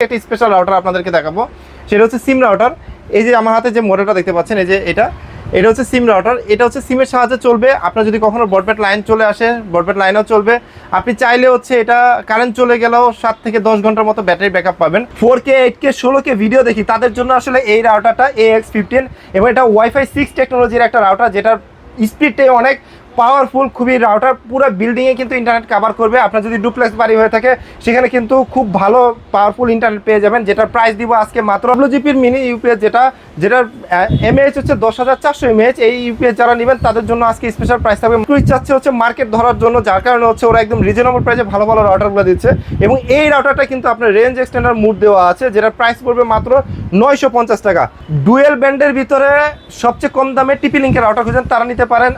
একটা special router আপনাদেরকে দেখাবো। সেটা হচ্ছে সিম রাউটার এই যে আমার হাতে যে মডেলটা দেখতে পাচ্ছেন, এই যে এটা। এটা হচ্ছে সিম রাউটার এটা হচ্ছে সিমের সাহায্যে চলবে। আপনার যদি কখনো ব্রডব্যান্ড লাইন চলে আসে ব্রডব্যান্ড লাইনও চলবে। আপনি চাইলে হচ্ছে এটা কারেন্ট চলে গেলেও সাত থেকে দশ ঘণ্টার মতো ব্যাটারি ব্যাকআপ পাবেন। ফোর কে এইট কে ষোলো কে ভিডিও দেখি। তাদের জন্য আসলে এই রাউটারটা এ এক্স ফিফটিন এবং এটা ওয়াইফাই সিক্স টেকনোলজির একটা রাউটার যেটার স্পিডটাই অনেক পাওয়ারফুল খুবই রাউটার পুরো বিল্ডিংয়ে কিন্তু ইন্টারনেট কভার করবে। আপনার যদি ডুপ্লেক্স বাড়ি হয়ে থাকে, সেখানে কিন্তু খুব ভালো পাওয়ারফুল ইন্টারনেট পেয়ে যাবেন যেটার প্রাইস দিব আজকে মাত্র জিপির মিনি ইউপিএস যেটা, যেটার এমএএইচ হচ্ছে দশ হাজার চারশো এমএএইচ এই ইউপিএস যারা নেবেন, তাদের জন্য আজকে স্পেশাল প্রাইস থাকবে। চাচ্ছে হচ্ছে মার্কেট ধরার জন্য, যার কারণে হচ্ছে ওরা একদম রিজনেবল প্রাইসে ভালো ভালো রাউটারগুলো দিচ্ছে। এবং এই রাউটারটা কিন্তু আপনার রেঞ্জ এক্সটেন্ডার মুড দেওয়া আছে, যেটার প্রাইস পড়বে মাত্র নয়শো পঞ্চাশ টাকা। ডুয়েল ব্যান্ডের ভিতরে সবচেয়ে কম দামে টিপি লিঙ্কের রাউটার খুঁজেন, তারা নিতে পারেন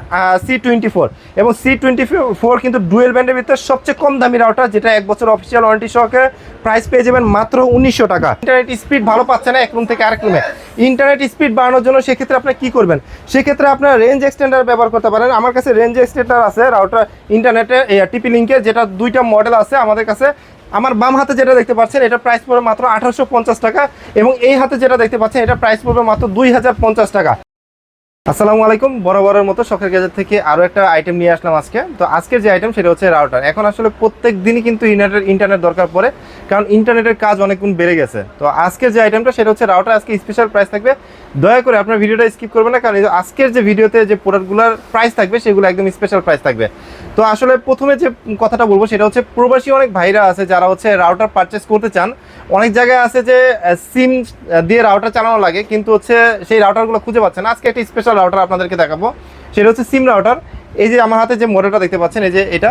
সি টোয়েন্টি ফোর এবং সি টোয়েন্টি ফোর কিন্তু ডুয়েল ব্যান্ডের ভিতরে সবচেয়ে কম দামি রাউটার যেটা এক বছর অফিসিয়াল ওয়ারেন্টি সহকারে প্রাইস পেয়ে যাবেন মাত্র উনিশশো টাকা। ইন্টারনেট স্পিড ভালো পাচ্ছে না এক রুম থেকে আরেক রুমে ইন্টারনেট স্পিড বাড়ানোর জন্য সেক্ষেত্রে আপনি কি করবেন? সেক্ষেত্রে আপনার রেঞ্জ এক্সটেন্ডার ব্যবহার করতে পারেন। আমার কাছে রেঞ্জ এক্সটেন্ডার আছে রাউটার ইন্টারনেটে টিপি লিঙ্কের যেটা দুইটা মডেল আছে আমাদের কাছে। আমার বাম হাতে যেটা দেখতে পাচ্ছেন, এটা প্রাইস পড়বে মাত্র আঠারোশো পঞ্চাশ টাকা এবং এই হাতে যেটা দেখতে পাচ্ছেন, এটা প্রাইস পড়বে মাত্র দুই হাজার পঞ্চাশ টাকা। আসসালামু আলাইকুম, বরাবরের মতো শখের গ্যাজেট থেকে আরও একটা আইটেম নিয়ে আসলাম আজকে। তো আজকের যে আইটেম সেটা হচ্ছে রাউটার এখন আসলে প্রত্যেক দিনই কিন্তু ইন্টারনেট ইন্টারনেট দরকার পড়ে, কারণ ইন্টারনেটের কাজ অনেক গুণ বেড়ে গেছে। তো আজকের যে আইটেমটা সেটা হচ্ছে রাউটার আজকে স্পেশাল প্রাইস থাকবে। দয়া করে আপনার ভিডিওটা স্কিপ করবেন না, কারণ আজকের যে ভিডিওতে যে প্রোডাক্টগুলোর প্রাইস থাকবে, সেগুলো একদম স্পেশাল প্রাইস থাকবে। তো আসলে প্রথমে যে কথাটা বলব, সেটা হচ্ছে প্রবাসী অনেক ভাইরা আছে যারা হচ্ছে রাউটার পারচেস করতে চান। অনেক জায়গায় আছে যে সিম দিয়ে রাউটার চালানো লাগে, কিন্তু হচ্ছে সেই রাউটারগুলো খুঁজে পাচ্ছে না। আজকে একটা স্পেশাল রাউটার আপনাদেরকে দেখাবো। সেটা হচ্ছে সিম রাউটার এই যে আমার হাতে যে মডেলটা দেখতে পাচ্ছেন, এই যে এটা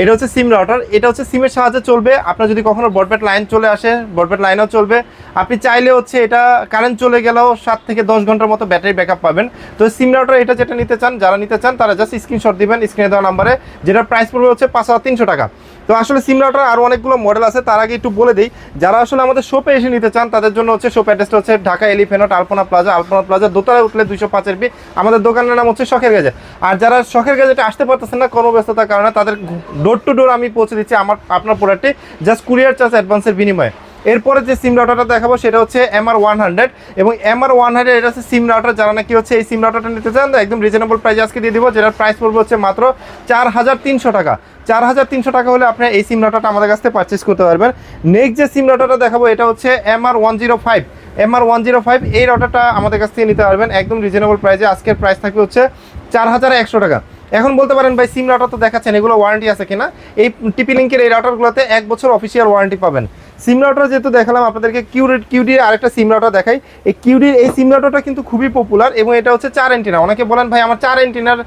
এটা হচ্ছে সিম রাউটার এটা হচ্ছে সিমের সাহায্যে চলবে। আপনার যদি কখনো ব্রডব্যান্ড লাইন চলে আসে ব্রডব্যান্ড লাইনও চলবে। আপনি চাইলে হচ্ছে এটা কারেন্ট চলে গেলেও সাত থেকে দশ ঘণ্টার মতো ব্যাটারি ব্যাকআপ পাবেন। তো সিম রাউটার এটা যেটা নিতে চান, যারা নিতে চান, তারা জাস্ট স্ক্রিনশট দিবেন স্ক্রিনে দেওয়া নাম্বারে যেটার প্রাইস পড়বে হচ্ছে পাঁচ হাজার তিনশো টাকা। তো আসলে সিম রাউটার আরও অনেকগুলো মডেল আছে, তার আগে একটু বলে দিই। যারা আসলে আমাদের শপে এসে নিতে চান, তাদের জন্য হচ্ছে শপ অ্যাড্রেসটা হচ্ছে Dhaka elephant Alpana plaza Alpana plaza দোতলায় উঠলে দুইশো পাঁচের বি আমাদের দোকানের নাম হচ্ছে শখের গেজে আর যারা শখের গেজেটে আসতে পারতেছেন না কোনো ব্যস্ততার কারণে তাদের ডোর টু ডোর আমি পৌঁছে দিচ্ছি আমার, আপনার প্রোডাক্টে জাস্ট কুরিয়ার চার্জ অ্যাডভান্সের বিনিময়ে। এরপরে যে সিম রাউটারটা দেখাবো, সেটা হচ্ছে এমআর ওয়ান হান্ড্রেড এবং এমআর ওয়ান হান্ড্রেড এটা হচ্ছে সিম রাউটার যারা নাকি হচ্ছে এই সিম রাউটারটা নিতে চান একদম রিজনেবল প্রাইস আজকে দিয়ে দিব, যেটার প্রাইস পড়বে হচ্ছে মাত্র চার হাজার তিনশো টাকা। চার হাজার তিনশো টাকা হলে আপনি এই সিম রাউটারটা আমাদের কাছ থেকে পারচেস করতে পারবেন। নেক্সট যে সিম রাউটারটা দেখাবো, এটা হচ্ছে MR one zero five MR one zero five এই রাউটারটা আমাদের কাছ থেকে নিতে পারবেন, একদম রিজনেবল প্রাইসে আজকের প্রাইস থাকবে হচ্ছে চার হাজার একশো টাকা। এখন বলতে পারেন ভাই সিম রাউটার তো দেখাচ্ছেন, এগুলো ওয়ারেন্টি আছে কিনা? এই টিপি লিঙ্কের এই রাউটারগুলোতে এক বছর অফিসিয়াল ওয়ারেন্টি পাবেন। সিম রাউটার যেহেতু দেখালাম, আপনাদেরকে কিউডি কিউডির আরেকটা সিম রাউটার দেখাই। এই কিউডির এই সিম রাউটারটা কিন্তু খুবই পপুলার এবং এটা হচ্ছে চার এন্টিনা অনেকে বলেন, ভাই, আমার চার এন্টিনার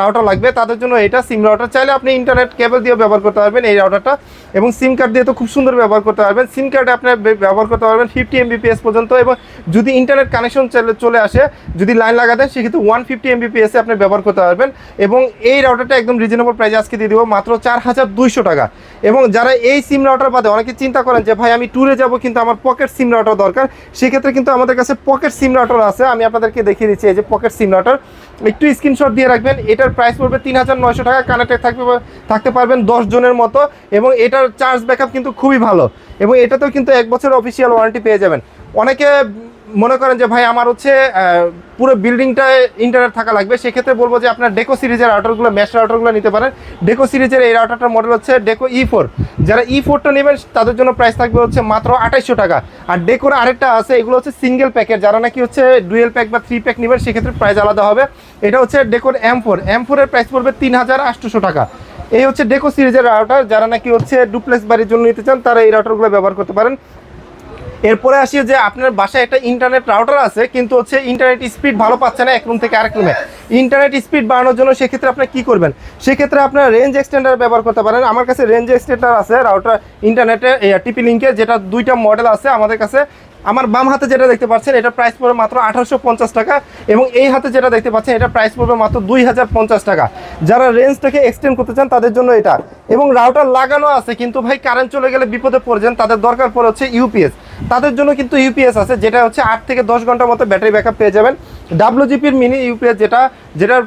রাউটার লাগবে। তাদের জন্য এটা সিম রাউটার। চাইলে আপনি ইন্টারনেট কেবল দিয়ে ব্যবহার করতে পারবেন এই রাউটারটা এবং সিম কার্ড দিয়ে তো খুব সুন্দর ব্যবহার করতে পারবেন। সিম কার্ডে আপনি ব্যবহার করতে পারবেন ফিফটি এমবিপিএস পর্যন্ত এবং যদি ইন্টারনেট কানেকশন চলে আসে, যদি লাইন লাগা দেন সেক্ষেত্রে ওয়ান ফিফটি এমবিপিএসে আপনি ব্যবহার করতে পারবেন এবং এই রাউটারটা একদম রিজনেবল প্রাইসে আজকে দিয়ে দিব মাত্র চার হাজার দুইশো টাকা। এবং যারা এই সিম রাউটার বাদে, অনেকে চিন্তা করেন যে ভাই, আমি ট্যুরে যাব কিন্তু আমার পকেট সিম রাউটার দরকার। সেক্ষেত্রে কিন্তু আমাদের কাছে পকেট সিম রাউটার আছে। আমি আপনাদেরকে দেখিয়ে দিচ্ছি এই যে পকেট সিম রাউটার একটু স্ক্রিনশট দিয়ে রাখবেন। এটার প্রাইস পড়বে তিন হাজার নয়শো টাকা। কানেক্টেড থাকবে থাকতে পারবেন দশ জনের মতো। এবং এটার চার্জ ব্যাকআপ কিন্তু খুবই ভালো। এবং এটাতেও কিন্তু এক বছর অফিসিয়াল ওয়ারেন্টি পেয়ে যাবেন। অনেকে মনে করেন যে, ভাই, আমার হচ্ছে পুরো বিল্ডিংটায় ইন্টারনেট থাকা লাগবে। সেক্ষেত্রে বলব যে, আপনার ডেকো সিরিজের রাউটারগুলো ম্যাশ রাউটারগুলো নিতে পারেন। ডেকো সিরিজের এই রাউটারটার মডেল হচ্ছে ডেকো ই ফোর যারা ই ফোরটা নেবেন, তাদের জন্য প্রাইস থাকবে হচ্ছে মাত্র আঠাইশশো টাকা। আর ডেকোর আরেকটা আছে, এগুলো হচ্ছে সিঙ্গেল প্যাকের যারা নাকি হচ্ছে ডুয়েল প্যাক বা থ্রি প্যাক নেবেন, সেক্ষেত্রে প্রাইস আলাদা হবে। এটা হচ্ছে ডেকোর এম ফোর এম ফোরের প্রাইস পড়বে তিন হাজার আটশোশো টাকা। এই হচ্ছে ডেকো সিরিজের রাউটার যারা নাকি হচ্ছে ডুপ্লেক্স বাড়ির জন্য নিতে চান, তারা এই রাউটারগুলো ব্যবহার করতে পারেন। এরপরে আসি যে আপনার বাসায় একটা ইন্টারনেট রাউটার আছে, কিন্তু হচ্ছে ইন্টারনেট স্পিড ভালো পাচ্ছে না এক রুম থেকে আরেক রুমে ইন্টারনেট স্পিড বাড়ানোর জন্য সেক্ষেত্রে আপনি কি করবেন? সেক্ষেত্রে আপনার রেঞ্জ এক্সটেন্ডার ব্যবহার করতে পারেন। আমার কাছে রেঞ্জ এক্সটেন্ডার আছে রাউটার ইন্টারনেটে টিপি লিঙ্কের যেটা দুইটা মডেল আছে আমাদের কাছে। আমার বাম হাতে যেটা দেখতে পাচ্ছেন, এটা প্রাইস পড়বে মাত্র আঠারোশো পঞ্চাশ টাকা এবং এই হাতে যেটা দেখতে পাচ্ছেন, এটা প্রাইস পড়বে মাত্র দুই হাজার পঞ্চাশ টাকা। যারা রেঞ্জটাকে এক্সটেন্ড করতে চান, তাদের জন্য এটা। এবং রাউটার লাগানো আছে, কিন্তু ভাই কারেন্ট চলে গেলে বিপদে পড়ে যান, তাদের দরকার পড়ে হচ্ছে ইউপিএস তাদের জন্য কিন্তু ইউপিএস আছে, যেটা হচ্ছে আট থেকে দশ ঘণ্টার মতো ব্যাটারি ব্যাকআপ পেয়ে যাবেন। ডাব্লিউজিপির মিনি ইউপিএস যেটা, যেটার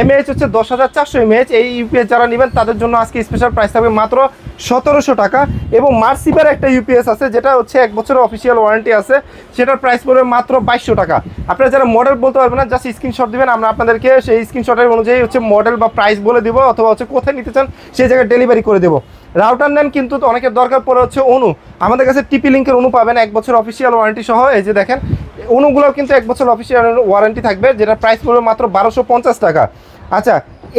এমএএইচ হচ্ছে দশ হাজার চারশো এমএএইচ এই ইউপিএস যারা নেবেন, তাদের জন্য আজকে স্পেশাল প্রাইস থাকবে মাত্র সতেরোশো টাকা। এবং মার্সিপের একটা ইউপিএস আছে, যেটা হচ্ছে এক বছরের অফিসিয়াল ওয়ারেন্টি আছে। সেটার প্রাইস পড়বে মাত্র বাইশশো টাকা। আপনারা যারা মডেল বলতে পারবেন না জাস্ট স্ক্রিনশট দিবেন। আমরা আপনাদেরকে সেই স্ক্রিনশটের অনুযায়ী হচ্ছে মডেল বা প্রাইস বলে দেবো, অথবা হচ্ছে কোথায় নিতে চান, সেই জায়গায় ডেলিভারি করে দেবো। রাউটার নেন কিন্তু অনেকের দরকার পড়ে হচ্ছে অনু। আমাদের কাছে টিপি লিঙ্কের অনু পাবেন, এক বছর অফিসিয়াল ওয়ারেন্টি সহ, এই যে দেখেন, অনুগুলোও কিন্তু এক বছর অফিসিয়াল ওয়ারেন্টি থাকবে, যেটা প্রাইস পড়বে মাত্র বারোশো টাকা। আচ্ছা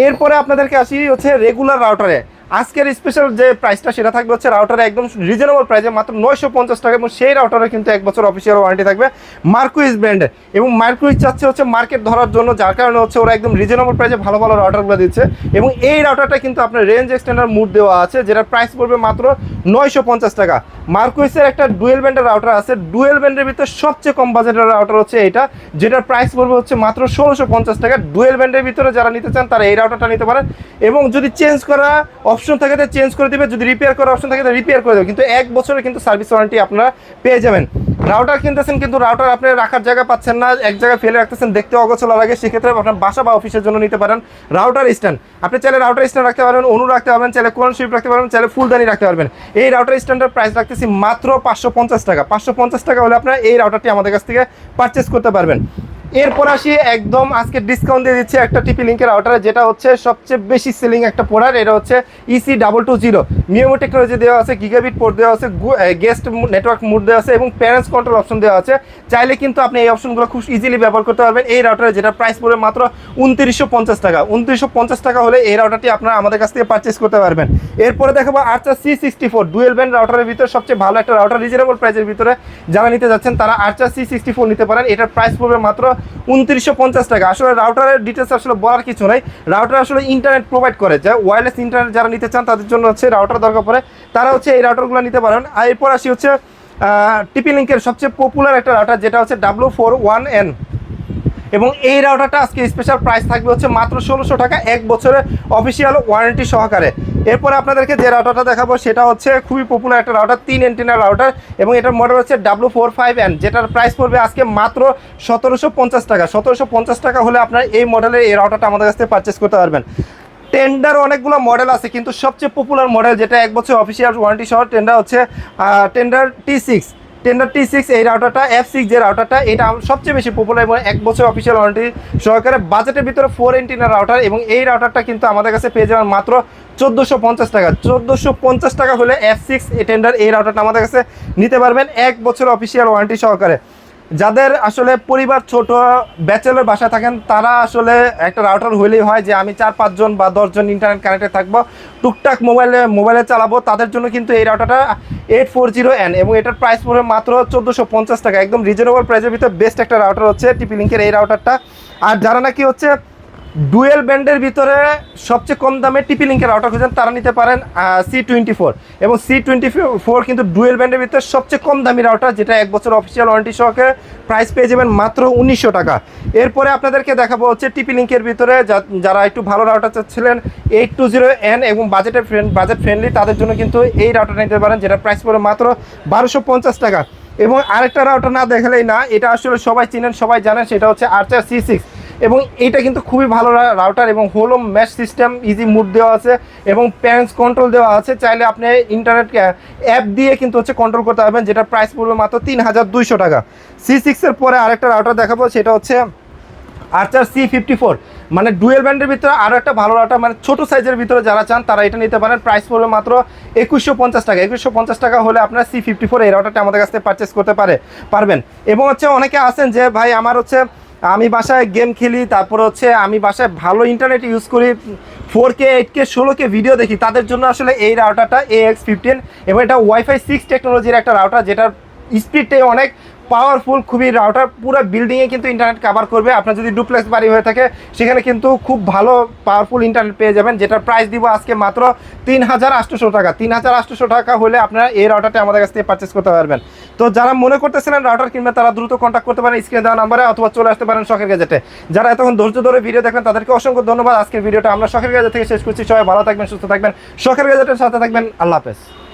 এরপরে আপনাদেরকে আসি হচ্ছে রেগুলার রাউটারে আজকের স্পেশাল যে প্রাইসটা সেটা থাকবে হচ্ছে রাউটারে একদম রিজনেবল প্রাইসে মাত্র নয়শো পঞ্চাশ টাকা এবং সেই রাউটারে কিন্তু এক বছর অফিসিয়াল ওয়ারেন্টি থাকবে মার্কুইজ ব্র্যান্ডের এবং মার্কুইজ চাচ্ছে হচ্ছে মার্কেট ধরার জন্য, যার কারণে হচ্ছে ওরা একদম রিজনেবল প্রাইসে ভালো ভালো রাউটারগুলো দিচ্ছে। এবং এই রাউটারটা কিন্তু আপনার রেঞ্জ এক্সটেন্ডার মুড দেওয়া আছে, যেটার প্রাইস পড়বে মাত্র নয়শো পঞ্চাশ টাকা। মার্কুইসের একটা ডুয়েল ব্যান্ডের রাউটার আছে। ডুয়েল ব্যান্ডের ভিতরে সবচেয়ে কম বাজেটের রাউটার হচ্ছে এটা, যেটার প্রাইস পড়বে হচ্ছে মাত্র ষোলোশো পঞ্চাশ টাকা। ডুয়েল ব্যান্ডের ভিতরে যারা নিতে চান, তারা এই রাউটারটা নিতে পারেন। এবং যদি চেঞ্জ করা অপশন থাকে তো চেঞ্জ করে দিবে, যদি রিপেয়ার করার অপশন থাকে তো রিপেয়ার করে দেবে। কিন্তু এক বছরের কিন্তু সার্ভিস ওয়ারেন্টি আপনারা পেয়ে যাবেন। রাউটার কিনতেছেন, কিন্তু রাউটার আপনি রাখার জায়গা পাচ্ছেন না, এক জায়গায় ফেলে রাখতেছেন, দেখতে অগোছলা লাগে, সেক্ষেত্রে আপনার বাসা বা অফিসের জন্য নিতে পারেন রাউটার স্ট্যান্ড আপনি চাইলে রাউটার স্ট্যান্ড রাখতে পারবেন, অনু রাখতে পারবেন, চাইলে কোরআন শিপ রাখতে পারবেন, চাইলে ফুলদানি রাখতে পারবেন। এই রাউটার স্ট্যান্ডের প্রাইস রাখতেছি মাত্র পাঁচশো পঞ্চাশ টাকা। পাঁচশো পঞ্চাশ টাকা হলে আপনারা এই রাউটারটি আমাদের কাছ থেকে পারচেস করতে পারবেন। এরপর আসি একদম আজকে ডিসকাউন্ট দিয়ে দিচ্ছে একটা টিপি লিঙ্কের রাউটারে যেটা হচ্ছে সবচেয়ে বেশি সেলিং একটা প্রোডাক্ট এটা হচ্ছে EC double two zero MIMO technology দেওয়া আছে গিগাবিট পোর্ট দেওয়া আছে গেস্ট নেটওয়ার্ক মোড দেওয়া আছে, এবং প্যারেন্টস কন্ট্রোল অপশন দেওয়া আছে। চাইলে কিন্তু আপনি এই অপশনগুলো খুব ইজিলি ব্যবহার করতে পারবেন। এই রাউটারে যেটা প্রাইস পড়বে মাত্র উনত্রিশশো পঞ্চাশ টাকা। উনত্রিশশো পঞ্চাশ টাকা হলে এই রাউটারটি আপনারা আমাদের কাছ থেকে পারচেস করতে পারবেন। এরপরে দেখাবো Archer C sixty four dual band রাউটারের ভিতরে সবচেয়ে ভালো একটা রাউটার রিজনেবল প্রাইসের ভিতরে। যারা নিতে যাচ্ছেন, তারা আর্চার সি সিক্সটি ফোর নিতে পারেন। এটার প্রাইস পড়বে মাত্র উনত্রিশশো পঞ্চাশ টাকা। আসলে রাউটারের ডিটেলস আসলে বলার কিছু নাই। রাউটার আসলে ইন্টারনেট প্রোভাইড করে। যা ওয়ারলেস ইন্টারনেট যারা নিতে চান, তাদের জন্য হচ্ছে রাউটার দরকার পড়ে। তারা হচ্ছে এই রাউটারগুলো নিতে পারেন। আর এরপর আসি হচ্ছে টিপি লিঙ্কের সবচেয়ে পপুলার একটা রাউটার যেটা হচ্ছে ডাব্লু ফোর ওয়ান এন এবং এই রাউটারটা আজকে স্পেশাল প্রাইস থাকবে হচ্ছে মাত্র ষোলোশো টাকা, এক বছরের অফিসিয়াল ওয়ারেন্টি সহকারে। এরপরে আপনাদেরকে যে রাউটারটা দেখাবো, সেটা হচ্ছে খুবই পপুলার একটা রাউটার তিন এন্টিনার রাউটার এবং এটার মডেল হচ্ছে ডাব্লু ফোর ফাইভ এন যেটার প্রাইস পড়বে আজকে মাত্র সতেরোশো পঞ্চাশ টাকা। সতেরোশো পঞ্চাশ টাকা হলে আপনার এই মডেলের এই রাউটারটা আমাদের কাছ থেকে পারচেস করতে পারবেন। টেন্ডার অনেকগুলো মডেল আছে, কিন্তু সবচেয়ে পপুলার মডেল যেটা এক বছর অফিসিয়াল ওয়ারেন্টি সহ টেন্ডার হচ্ছে Tenda T six Tenda T six এই রাউটারটা এফ সিক্স যে রাউটারটা এটা সবচেয়ে বেশি পপুলার এবং এক বছর অফিসিয়াল ওয়ারেন্টি সহকারে বাজেটের ভিতরে ফোর এন্টিনার রাউটার এবং এই রাউটারটা কিন্তু আমাদের কাছে পেয়ে যাওয়ার মাত্র চোদ্দোশো পঞ্চাশ টাকা। চোদ্দোশো পঞ্চাশ টাকা হলে এফ সিক্স টেন্ডার এই রাউটারটা আমাদের কাছে নিতে পারবেন এক বছর অফিসিয়াল ওয়ারেন্টি সহকারে। যাদের আসলে পরিবার ছোট ব্যাচেলর বাসায় থাকেন, তারা আসলে একটা রাউটার হইলেই হয় যে আমি চার পাঁচজন বা দশজন ইন্টারনেট কানেক্টে থাকব, টুকটাক মোবাইলে মোবাইলে চালাবো, তাদের জন্য কিন্তু এই রাউটারটা এইট ফোর জিরো এন এবং এটার প্রাইস পড়বে মাত্র চোদ্দোশো পঞ্চাশ টাকা। একদম রিজনেবল প্রাইসের ভিতরে বেস্ট একটা রাউটার হচ্ছে টিপি লিঙ্কের এই রাউটারটা আর যারা নাকি হচ্ছে ডুয়েল ব্যান্ডের ভিতরে সবচেয়ে কম দামে টিপি লিঙ্কের রাউটার খুঁজেন, তারা নিতে পারেন সি টোয়েন্টি ফোর এবং সি টোয়েন্টি ফোর কিন্তু ডুয়েল ব্যান্ডের ভিতরে সবচেয়ে কম দামি রাউটার যেটা এক বছর অফিসিয়াল ওয়ারেন্টি সহকারে প্রাইস পেয়ে যাবেন মাত্র উনিশশো টাকা। এরপরে আপনাদেরকে দেখাবো হচ্ছে টিপি লিঙ্কের ভিতরে যারা একটু ভালো রাউটার চাচ্ছিলেন এইট টু জিরো এন এবং বাজেটের ফ্রেন্ড বাজেট ফ্রেন্ডলি তাদের জন্য কিন্তু এই রাউটার নিতে পারেন, যেটা প্রাইস পড়ে মাত্র বারোশো পঞ্চাশ টাকা। এবং আরেকটা রাউটার না দেখালেই না, এটা আসলে সবাই চিনেন, সবাই জানেন, সেটা হচ্ছে আর্চার সি সিক্স এবং এইটা কিন্তু খুবই ভালো রাউটার এবং হোলো ম্যাচ সিস্টেম ইজি মুড দেওয়া আছে এবং প্যারেন্টস কন্ট্রোল দেওয়া আছে। চাইলে আপনি ইন্টারনেট অ্যাপ দিয়ে কিন্তু হচ্ছে কন্ট্রোল করতে পারবেন যেটা প্রাইস পড়বে মাত্র তিন হাজার দুইশো টাকা। সি সিক্সের পরে আরেকটা রাউটার দেখাবো, সেটা হচ্ছে আর্চার সি ফিফটি ফোর মানে ডুয়েল ব্যান্ডের ভিতরে আরও একটা ভালো রাউটার মানে ছোটো সাইজের ভিতরে যারা চান, তারা এটা নিতে পারেন। প্রাইস পড়বে মাত্র একুশশো পঞ্চাশ টাকা। একুশশো পঞ্চাশ টাকা হলে আপনার সি ফিফটি ফোর এই রাউটারটা আমাদের কাছ থেকে পারচেস করতে পারে পারবেন। এবং হচ্ছে অনেকে আছেন যে, ভাই, আমার হচ্ছে আমি বাসায় গেম খেলি, তারপর হচ্ছে আমি বাসায় ভালো ইন্টারনেট ইউজ করি ফোর কে এইট কে ষোলো কে ভিডিও দেখি। তাদের জন্য আসলে এই রাউটারটা এ এক্স ফিফটিন এবং এটা ওয়াইফাই সিক্স টেকনোলজির একটা রাউটার যেটার স্পিডটাই অনেক পাওয়ারফুল খুবই রাউটার পুরো বিল্ডিংয়ে কিন্তু ইন্টারনেট কভার করবে। আপনার যদি ডুপ্লেক্স বাড়ি হয়ে থাকে, সেখানে কিন্তু খুব ভালো পাওয়ারফুল ইন্টারনেট পেয়ে যাবেন যেটার প্রাইস দিব আজকে মাত্র তিন হাজার আটশোশো টাকা। তিন হাজার আটশোশো টাকা হলে আপনারা এই রাউটারটা আমাদের কাছ থেকে পারচেস করতে পারবেন। তো যারা মনে করতেছিলেন রাউটার কিনবেন তারা দ্রুত কন্ট্যাক্ট করতে পারেন স্ক্রিনে দেওয়া নাম্বারে অথবা চলে আসতে পারেন শখের গেজেটে যারা এতক্ষণ ধৈর্য ধরে ভিডিও দেখেন তাদেরকে অসংখ্য ধন্যবাদ। আজকের ভিডিওটা আমরা শখের গ্যাজেট থেকে শেষ করছি। সবাই ভালো থাকবেন, সুস্থ থাকবেন, শখের গ্যাজেটের সাথে থাকবেন। আল্লাহ হাফেজ।